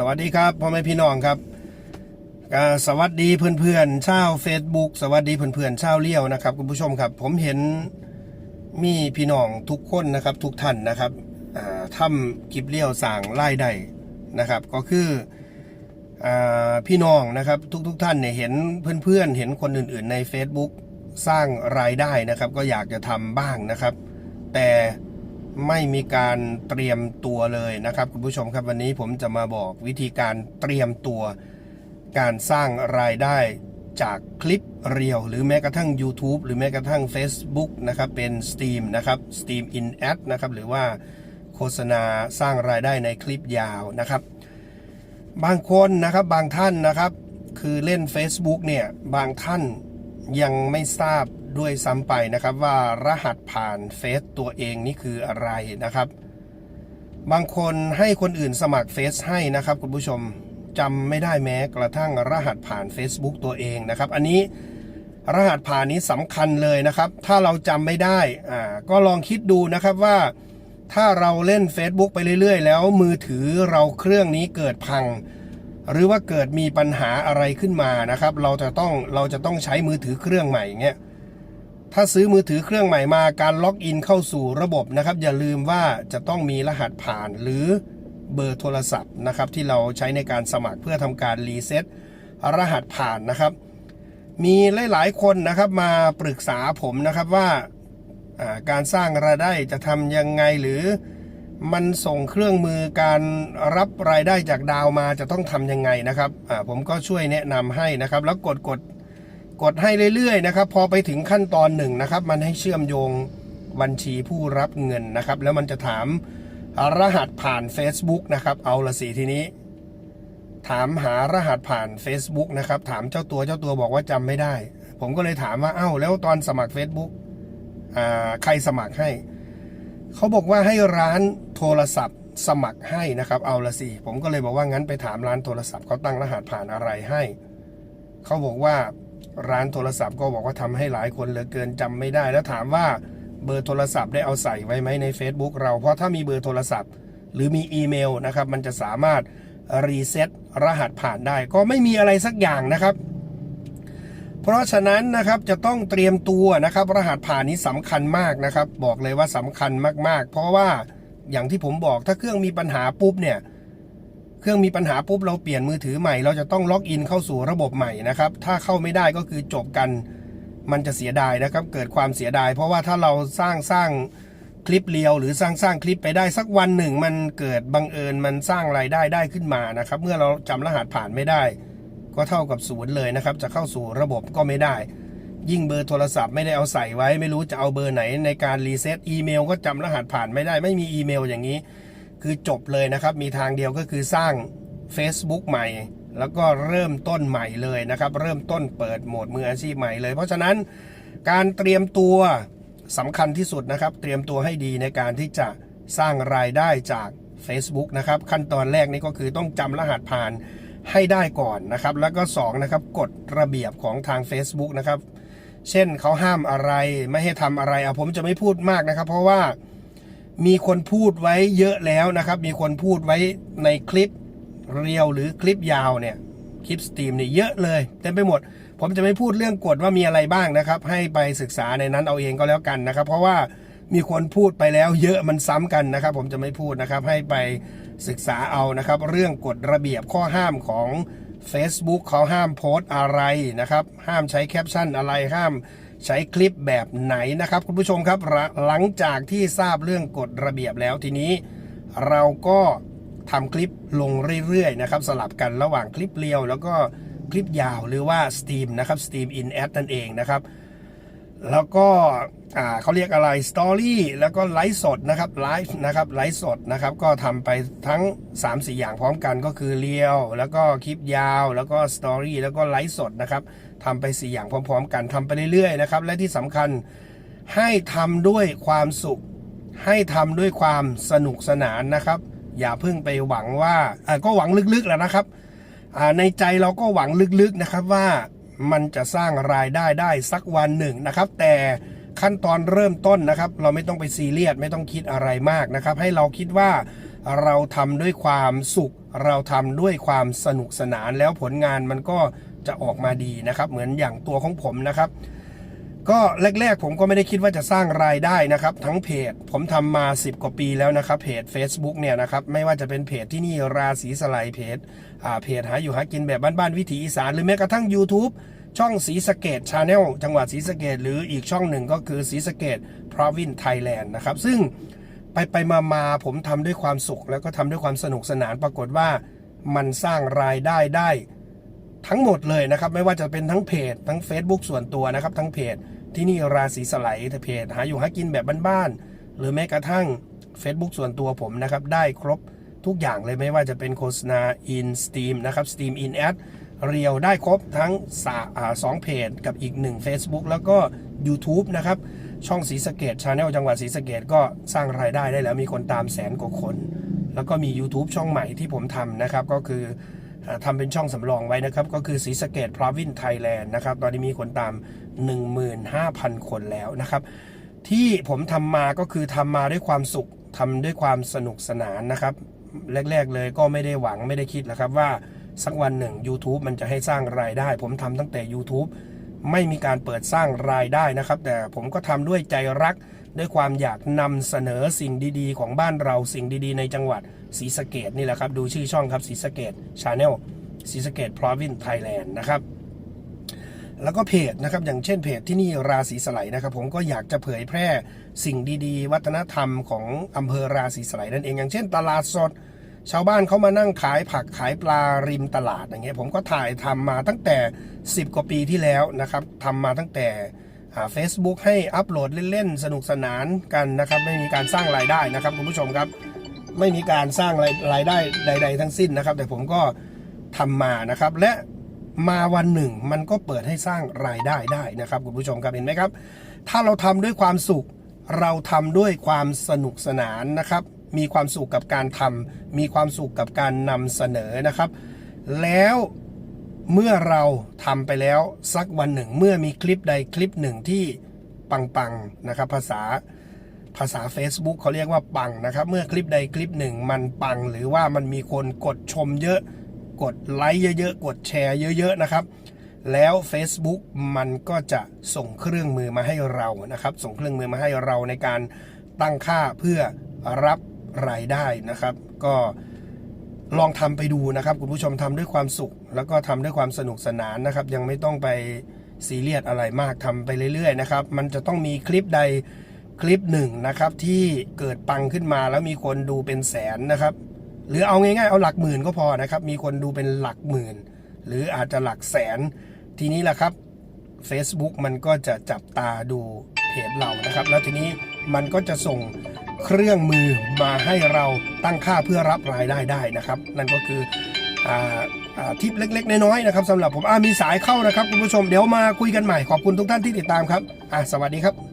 สวัสดีครับพ่อแม่พี่น้องครับสวัสดีเพื่อนๆชาว Facebook สวัสดีเพื่อนๆชาวเลี้ยวนะครับคุณผู้ชมครับ ผมเห็นมีพี่น้องทุกคนนะครับ ทุกท่านนะครับอ่าทำคลิปเลี้ยวสั่งไล่ได้นะครับ ก็คืออพี่น้องนะครับทุกๆท่านเนี่ยเห็นเพื่อนๆเห็นคนอื่น ๆ ใน Facebook สร้างรายได้นะครับ ก็อยากจะทำบ้างนะครับ แต่ ไม่มีการเตรียมตัวเลยนะครับ คุณผู้ชมครับวันนี้ผมจะมาบอกวิธีการเตรียมตัว การสร้างรายได้จากคลิปเรียว หรือแม้กระทั่ง YouTube หรือแม้กระทั่ง Facebook นะครับเป็น Steam นะครับ Steam in Ad นะครับหรือว่าโฆษณาสร้างรายได้ในคลิปยาวนะครับ บางคนนะครับบางท่านนะครับ คือเล่น Facebook เนี่ยบางท่านยังไม่ทราบ ด้วยซ้ำไปนะครับว่ารหัสผ่านเฟซตัวเองนี่คืออะไรนะครับ บางคนให้คนอื่นสมัครเฟซให้นะครับคุณผู้ชมจำไม่ได้แม้กระทั่งรหัสผ่าน Facebook ตัวเองนะครับ อันนี้รหัสผ่านนี้สำคัญเลยนะครับ ถ้าเราจำไม่ได้อ่าก็ลองคิดดูนะครับว่าถ้าเราเล่น Facebook ไปเรื่อยๆ แล้วมือถือเราเครื่องนี้เกิดพัง หรือว่าเกิดมีปัญหาอะไรขึ้นมานะครับ เราจะต้องเราจะต้องใช้มือถือเครื่องใหม่เงี้ย ถ้าซื้อมือถือเครื่องใหม่มาการล็อกอินเข้าสู่ระบบนะครับ อย่าลืมว่าจะต้องมีรหัสผ่านหรือเบอร์โทรศัพท์นะครับที่เราใช้ในการสมัครเพื่อทำการรีเซ็ตรหัสผ่านนะครับ มีหลาย ๆ คนนะครับมาปรึกษาผมนะครับว่าการสร้างรายได้จะทำยังไงหรือมันส่งเครื่องมือการรับรายได้จากดาวมาจะต้องทำยังไงนะครับผมก็ช่วยแนะนำให้นะครับ แล้วกดกด กดให้เรื่อยๆนะครับ พอไปถึงขั้นตอนหนึ่งนะครับ มันให้เชื่อมโยงบัญชีผู้รับเงินนะครับ แล้วมันจะถามรหัสผ่าน Facebook นะครับ เอาละสิทีนี้ ถามหารหัสผ่าน Facebook นะครับ ถามเจ้าตัวเจ้าตัวบอกว่าจำไม่ได้ ผมก็เลยถามว่าเอ้าแล้วตอนสมัคร Facebook อ่าใครสมัครให้ เขาบอกว่าให้ร้านโทรศัพท์สมัครให้นะครับ เอาละสิ ผมก็เลยบอกว่างั้นไปถามร้านโทรศัพท์เขาตั้งรหัสผ่านอะไรให้ เขาบอกว่า ร้านโทรศัพท์ก็บอกว่าทำให้หลายคนเหลือเกินจำไม่ได้ แล้วถามว่าเบอร์โทรศัพท์ได้เอาใส่ไว้ไหมใน Facebook เราเพราะถ้ามีเบอร์โทรศัพท์ หรือมีอีเมลนะครับ มันจะสามารถรีเซ็ตรหัสผ่านได้ ก็ไม่มีอะไรสักอย่างนะครับ เพราะฉะนั้นนะครับจะต้องเตรียมตัวนะครับ รหัสผ่านนี้สำคัญมากนะครับ บอกเลยว่าสำคัญมากๆ เพราะว่าอย่างที่ผมบอกถ้าเครื่องมีปัญหาปุ๊บเนี่ย เครื่องมีปัญหาปุ๊บเราเปลี่ยนมือถือใหม่ เราจะต้องล็อกอินเข้าสู่ระบบใหม่นะครับ ถ้าเข้าไม่ได้ก็คือจบกัน มันจะเสียดายนะครับ เกิดความเสียดาย เพราะว่าถ้าเราสร้างสร้างคลิปเรียวหรือสร้างสร้างคลิปไปได้สักวันหนึ่ง มันเกิดบังเอิญมันสร้างรายได้ได้ขึ้นมานะครับ เมื่อเราจำรหัสผ่านไม่ได้ ก็เท่ากับศูนย์เลยนะครับ จะเข้าสู่ระบบก็ไม่ได้ ยิ่งเบอร์โทรศัพท์ไม่ได้เอาใส่ไว้ ไม่รู้จะเอาเบอร์ไหนในการรีเซ็ตอีเมลก็จำรหัสผ่านไม่ได้ ไม่มีอีเมลอย่างนี้ คือจบเลยนะครับ มีทางเดียวก็คือสร้าง Facebook ใหม่ แล้วก็เริ่มต้นใหม่เลยนะครับ เริ่มต้นเปิดโหมดมืออาชีพใหม่เลย เพราะฉะนั้นการเตรียมตัวสำคัญที่สุดนะครับ เตรียมตัวให้ดีในการที่จะสร้างรายได้จาก Facebook นะครับ ขั้นตอนแรกนี่ก็คือต้องจำรหัสผ่านให้ได้ก่อนนะครับ แล้วก็2นะครับกฎระเบียบของทาง Facebook นะครับ เช่นเขาห้ามอะไรไม่ให้ทำอะไรอะผมจะไม่พูดมากนะครับ เพราะว่า มีคนพูดไว้เยอะแล้วนะครับ มีคนพูดไว้ในคลิปเรียวหรือคลิปยาวเนี่ย คลิปสตรีมเนี่ยเยอะเลยเต็มไปหมด ผมจะไม่พูดเรื่องกฎว่ามีอะไรบ้างนะครับ ให้ไปศึกษาในนั้นเอาเองก็แล้วกันนะครับ เพราะว่ามีคนพูดไปแล้วเยอะมันซ้ำกันนะครับ ผมจะไม่พูดนะครับ ให้ไปศึกษาเอานะครับ เรื่องกฎระเบียบข้อห้ามของ Facebook เขาห้ามโพสต์อะไรนะครับ ห้ามใช้แคปชั่นอะไรห้าม ใช้คลิปแบบไหนนะครับ คุณผู้ชมครับหลังจากที่ทราบเรื่องกฎระเบียบแล้วทีนี้ เราก็ทำคลิปลงเรื่อยๆนะครับ สลับกันระหว่างคลิปเรียว แล้วก็คลิปยาวหรือว่า Steam นะครับ Steam in Ad นั่นเองนะครับ แล้วก็เขาเรียกอะไรสตอรี่แล้วก็ไลฟ์สดนะครับไลฟ์นะครับไลฟ์สดนะครับ ก็ทำไปทั้ง 3 4 อย่างพร้อมกันก็คือเรียว แล้วก็คลิปยาว แล้วก็สตอรี่แล้วก็ไลฟ์สดนะครับ ทำไป4อย่างพร้อม ๆ กันทำไปเรื่อยๆนะครับ และที่สำคัญให้ทำด้วยความสุข ให้ทำด้วยความสนุกสนานนะครับ อย่าเพิ่งไปหวังว่าก็หวังลึกๆแล้วนะครับในใจเราก็หวังลึกๆนะครับว่ามันจะสร้างรายได้ได้สักวันหนึ่งนะครับ แต่ขั้นตอนเริ่มต้นนะครับ เราไม่ต้องไปซีเรียสไม่ต้องคิดอะไรมากนะครับ ให้เราคิดว่าเราทำด้วยความสุข เราทำด้วยความสนุกสนานแล้วผลงานมันก็ จะออกมาดีนะครับ เหมือนอย่างตัวของผมนะครับ ก็แรกๆ ผมก็ไม่ได้คิดว่าจะสร้างรายได้นะครับ ทั้งเพจผมทำมา 10 กว่าปีแล้วนะครับเพจ Facebook เนี่ยนะครับไม่ว่าจะเป็นเพจที่นี่ราศีสไลด์เพจอ่าเพจหาอยู่หากินแบบบ้านๆวิถีอีสานหรือแม้กระทั่ง YouTube ช่องสีสเกตชาแนลจังหวัดสีสเกตหรืออีกช่องหนึ่งก็คือสีสเกต Province Thailand นะครับ ซึ่งไปไปมามาผมทำด้วยความสุข แล้วก็ทำด้วยความสนุกสนานปรากฏว่ามันสร้างรายได้ได้ ทั้งหมดเลยนะครับ ไม่ว่าจะเป็นทั้งเพจ ทั้ง Facebook ส่วนตัวนะครับ ทั้งเพจที่นี่ราศีสไลด์เพจหาอยู่หากินแบบบ้านๆหรือแม้กระทั่ง Facebook ส่วนตัวผมนะครับ ได้ครบทุกอย่างเลยไม่ว่าจะเป็นโฆษณา in Steam นะครับ Steam in Ad เรียวได้ครบทั้งสองเพจกับอีกหนึ่ง Facebook แล้วก็ YouTube นะครับ ช่องสีสะเกตชาแนลจังหวัดสีสะเกตก็สร้างรายได้ได้แล้วมีคนตามแสนกว่าคน แล้วก็มี YouTube ช่องใหม่ที่ผมทำนะครับ ก็คือ ทำเป็นช่องสำรองไว้นะครับ ก็คือสีสะเกต Province Thailand นะครับ ตอนนี้มีคนตาม 15,000 คนแล้วนะครับ ที่ผมทำมาก็คือทำมาด้วยความสุขทำด้วยความสนุกสนานนะครับ แรก ๆ เลยก็ไม่ได้หวังไม่ได้คิดนะครับว่าสักวันหนึ่ง YouTube มันจะให้สร้างรายได้ ผมทำตั้งแต่ YouTube ไม่มีการเปิดสร้างรายได้นะครับ แต่ผมก็ทำด้วยใจรัก ด้วยความอยากนำเสนอสิ่งดีๆ ของบ้านเราสิ่งดีๆ ในจังหวัดศรีสะเกดนี่แหละครับ ดูชื่อช่องครับศรีสะเกดชาแนลศรีสะเกด Province Thailand นะครับแล้วก็เพจนะครับอย่างเช่นเพจที่นี่ราศีสไลนะครับ ผมก็อยากจะเผยแพร่สิ่งดีๆ วัฒนธรรมของอำเภอราศีสไลนั่นเองอย่างเช่น ตลาดสด ชาวบ้านเขามานั่งขายผักขายปลาริมตลาดอย่างเงี้ยผมก็ถ่ายทำมาตั้งแต่ 10 กว่าปีที่แล้วนะครับทำมาตั้งแต่ เฟซบุ๊กให้อัปโหลดเล่นๆ สนุกสนานกันนะครับ ไม่มีการสร้างรายได้นะครับคุณผู้ชมครับ ไม่มีการสร้างรายรายได้ใด ๆ ทั้งสิ้นนะครับ แต่ผมก็ทำมานะครับ และมาวันหนึ่งมันก็เปิดให้สร้างรายได้ได้นะครับคุณผู้ชมครับเห็นไหมครับ ถ้าเราทำด้วยความสุข เราทำด้วยความสนุกสนานนะครับ มีความสุขกับการทำมีความสุขกับการนำเสนอนะครับ แล้ว เมื่อเราทำไปแล้วสักวันหนึ่ง เมื่อมีคลิปใดคลิปหนึ่งที่ปังๆนะครับ ภาษาภาษา Facebook เขาเรียกว่าปังนะครับ เมื่อคลิปใดคลิปหนึ่งมันปัง หรือว่ามันมีคนกดชมเยอะกดไลค์เยอะๆ กดแชร์เยอะ ๆ นะครับ แล้ว Facebook มันก็จะส่งเครื่องมือมาให้เรานะครับ ส่งเครื่องมือมาให้เราในการตั้งค่าเพื่อรับรายได้นะครับ ก็ ลองทำไปดูนะครับ คุณผู้ชมทำด้วยความสุข แล้วก็ทำด้วยความสนุกสนานนะครับ ยังไม่ต้องไปซีเรียสอะไรมากทำไปเรื่อยๆนะครับ มันจะต้องมีคลิปใดคลิปหนึ่งนะครับ ที่เกิดปังขึ้นมาแล้วมีคนดูเป็นแสนนะครับ หรือเอาง่ายๆเอาหลักหมื่นก็พอนะครับ มีคนดูเป็นหลักหมื่น หรืออาจจะหลักแสน ทีนี้แหละครับ Facebook มันก็จะจับตาดู เพจเรานะครับ แล้วทีนี้มันก็จะส่งเครื่องมือมาให้เราตั้งค่าเพื่อรับรายได้ได้นะครับ นั่นก็คืออทิปเล็ก ๆ น้อยๆนะครับสำหรับผมมีสายเข้านะครับคุณผู้ชมเดี๋ยวมาคุยกันใหม่ขอบคุณทุกท่านที่ติดตามครับสวัสดีครับ